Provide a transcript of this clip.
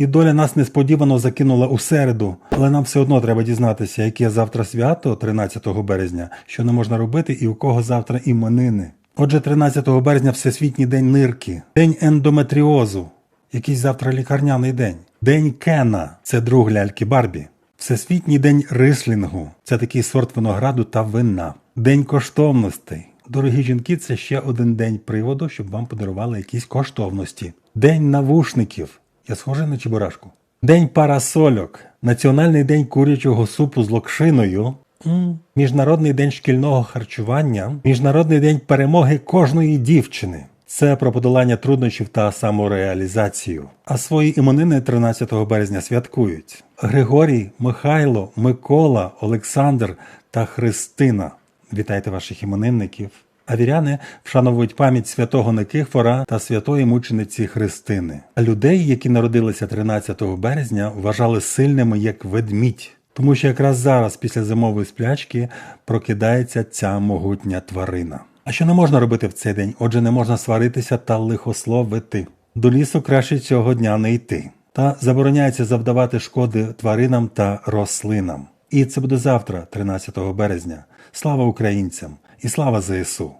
І доля нас несподівано закинула у середу, але нам все одно треба дізнатися, яке завтра свято 13 березня, що не можна робити і у кого завтра іменини. Отже, 13 березня Всесвітній день нирки, день ендометріозу, якийсь завтра лікарняний день, день Кена це друг ляльки Барбі. Всесвітній день рислінгу це такий сорт винограду та вина. День коштовностей. Дорогі жінки, це ще один день приводу, щоб вам подарували якісь коштовності. День навушників. Я схожий на чебурашку. День парасольок. Національний день курячого супу з локшиною. Міжнародний день шкільного харчування. Міжнародний день перемоги кожної дівчини. Це про подолання труднощів та самореалізацію. А свої іменини 13 березня святкують Григорій, Михайло, Микола, Олександр та Христина. Вітайте ваших іменинників. А віряни вшановують пам'ять святого Никифора та святої мучениці Христини. А людей, які народилися 13 березня, вважали сильними як ведмідь. Тому що якраз зараз, після зимової сплячки, прокидається ця могутня тварина. А що не можна робити в цей день? Отже, не можна сваритися та лихословити. До лісу краще цього дня не йти. Та забороняється завдавати шкоди тваринам та рослинам. І це буде завтра, 13 березня. Слава українцям і слава ЗСУ!